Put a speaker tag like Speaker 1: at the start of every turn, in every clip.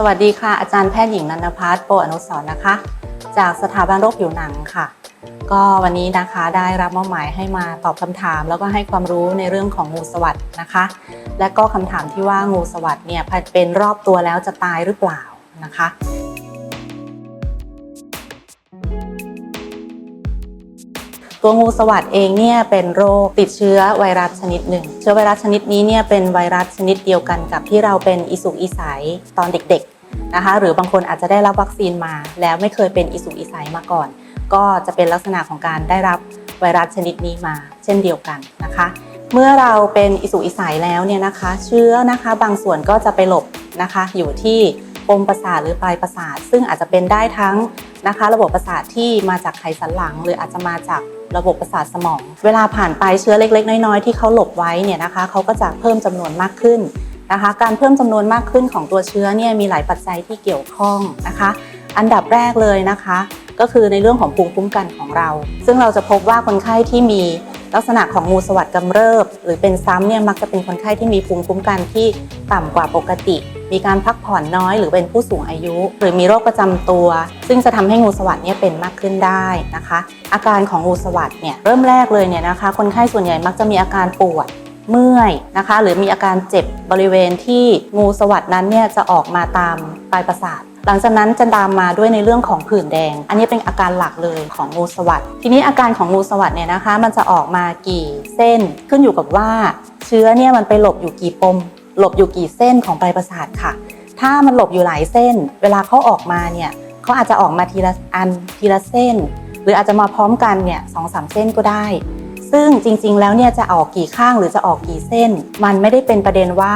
Speaker 1: สวัสดีค่ะ อาจารย์แพทย์หญิงนันพัฒน์โปอนุสร์นะคะ จากสถาบันโรคผิวหนังค่ะ ก็วันนี้นะคะได้รับมอบหมายให้มาตอบคำถาม แล้วก็ให้ความรู้ในเรื่องของงูสวัสด์นะคะ และก็คำถามที่ว่างูสวัสด์เนี่ยเป็นรอบตัวแล้วจะตายหรือเปล่านะคะ ตัวงูสวัสด์เองเนี่ยเป็นโรคติดเชื้อไวรัสชนิดหนึ่ง เชื้อไวรัสชนิดนี้เนี่ยเป็นไวรัสชนิดเดียวกันกับที่เราเป็นอิสุกอิสัยตอนเด็กๆนะคะ หรือบางคนอาจจะได้รับวัคซีนมา แล้วไม่เคยเป็นอิสุกอิสัยมาก่อน ก็จะเป็นลักษณะของการได้รับไวรัสชนิดนี้มา เช่นเดียวกันนะคะ เมื่อเราเป็นอิสุกอิสัยแล้วเนี่ยนะคะ เชื้อนะคะบางส่วนก็จะไปหลบนะคะ อยู่ที่ ปมประสาทหรือปลายประสาท ซึ่งอาจจะเป็นได้ทั้งนะคะ ระบบประสาทที่มาจากไขสันหลัง หรืออาจจะมาจากระบบประสาทสมอง เวลาผ่านไปเชื้อเล็ก ๆ น้อยๆที่เขาหลบไว้เนี่ยนะคะเขาก็จะเพิ่มจำนวนมากขึ้นนะคะ การเพิ่มจำนวนมากขึ้นของตัวเชื้อเนี่ยมีหลายปัจจัยที่เกี่ยวข้องนะคะ อันดับแรกเลยนะคะ ก็คือในเรื่องของภูมิคุ้มกันของเรา ซึ่งเราจะพบว่าคนไข้ที่มี ลักษณะของงูสวัสดกำเริบ หรือเป็นซ้ำเนี่ยมักจะเป็นคนไข้ที่มีภูมิคุ้มกันที่ต่ำกว่าปกติ มีการพักผ่อนน้อย หรือเป็นผู้สูงอายุ หรือมีโรคประจำตัว ซึ่งจะทำให้งูสวัสดเนี่ยเป็นมากขึ้นได้นะคะ อาการของงูสวัสดเนี่ยเริ่มแรกเลยเนี่ยนะคะ คนไข้ส่วนใหญ่มักจะมีอาการปวด เมื่อยนะคะ หรือมีอาการเจ็บบริเวณที่งูสวัสดนั้นเนี่ยจะออกมาตามปลายประสาทหลังจากนั้นจะตามมาด้วยในเรื่องของผื่นแดง อันนี้เป็นอาการหลักเลยของงูสวัสดทีนี้อาการของงูสวัสดเนี่ยนะคะ มันจะออกมากี่เส้นขึ้นอยู่กับว่า เชื้อเนี่ยมันไปหลบอยู่กี่ปม หลบอยู่กี่เส้นของปลายประสาทค่ะ ถ้ามันหลบอยู่หลายเส้น เวลาเขาออกมาเนี่ยเขาอาจจะออกมาทีละอันทีละเส้น หรืออาจจะมาพร้อมกันเนี่ยสองสามเส้นก็ได้ ซึ่งจริงๆ แล้วเนี่ยจะออกกี่ข้างหรือจะออกกี่เส้น มันไม่ได้เป็นประเด็นว่า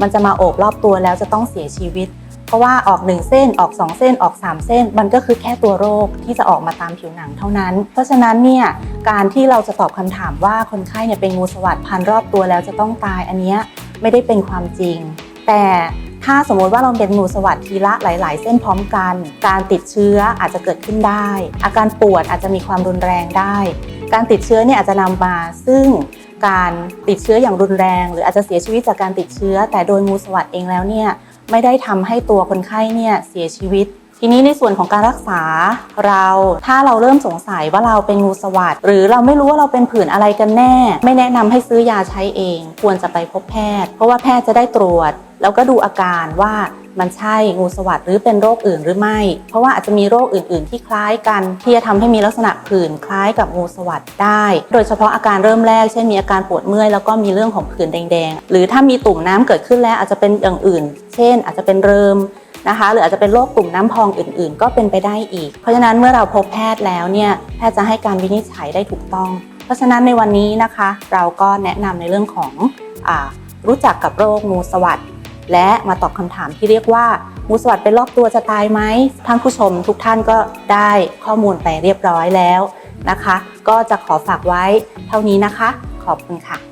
Speaker 1: มันจะมาโอบรอบตัวแล้วจะต้องเสียชีวิต เพราะว่าออก 1 เส้นออก 2 เส้นออก 3 เส้น มันก็คือแค่ตัวโรคที่จะออกมาตามผิวหนังเท่านั้น เพราะฉะนั้นเนี่ยการที่เราจะตอบคำถามว่าคนไข้เนี่ยเป็นงูสวัสดพันรอบตัวแล้วจะต้องตายอันเนี้ยไม่ได้เป็นความจริง แต่ถ้าสมมติว่าเราเป็นงูสวัสดทีละหลาย ๆ เส้นพร้อมกัน การติดเชื้ออาจจะเกิดขึ้นได้ อาการปวดอาจจะมีความรุนแรงได้ การติดเชื้อเนี่ยอาจจะนำมาซึ่งการติดเชื้ออย่างรุนแรง หรืออาจจะเสียชีวิตจากการติดเชื้อ แต่โดยงูสวัสดเองแล้วเนี่ยไม่ได้ทำให้ตัวคนไข้เนี่ยเสียชีวิต ทีนี้ในส่วนของการรักษาเราถ้าเราเริ่มสงสัยว่าเราเป็นงูสวัสดหรือเราไม่รู้ว่าเราเป็นผื่นอะไรกันแน่ ไม่แนะนำให้ซื้อยาใช้เอง ควรจะไปพบแพทย์ เพราะว่าแพทย์จะได้ตรวจ แล้วก็ดูอาการว่า มันใช่งูสวัสดหรือเป็นโรคอื่นหรือไม่ เพราะว่าอาจจะมีโรคอื่น ๆ ที่คล้ายกัน ที่จะทำให้มีลักษณะผื่นคล้ายกับงูสวัสดได้ โดยเฉพาะอาการเริ่มแรกเช่นมีอาการปวดเมื่อยแล้วก็มีเรื่องของผื่นแดง ๆ หรือถ้ามีตุ่มน้ำเกิดขึ้นแล้วอาจจะเป็นอย่างอื่น เช่น อาจจะเป็นเริมนะคะหรืออาจจะเป็นโรคตุ่มน้ำพองอื่นๆ ก็เป็นไปได้อีก เพราะฉะนั้นเมื่อเราพบแพทย์แล้วเนี่ยแพทย์จะให้การวินิจฉัยได้ถูกต้อง เพราะฉะนั้นในวันนี้นะคะ เราก็แนะนำในเรื่องของอรู้จักกับโรคงูสวัสด์ และมาตอบคำถามที่เรียกว่างูสวัสด์เป็นรอบตัวจะตายไหมท่านผู้ชมทุกท่านก็ได้ข้อมูลไปเรียบร้อยแล้วนะคะ ก็จะขอฝากไว้เท่านี้นะคะ ขอบคุณค่ะ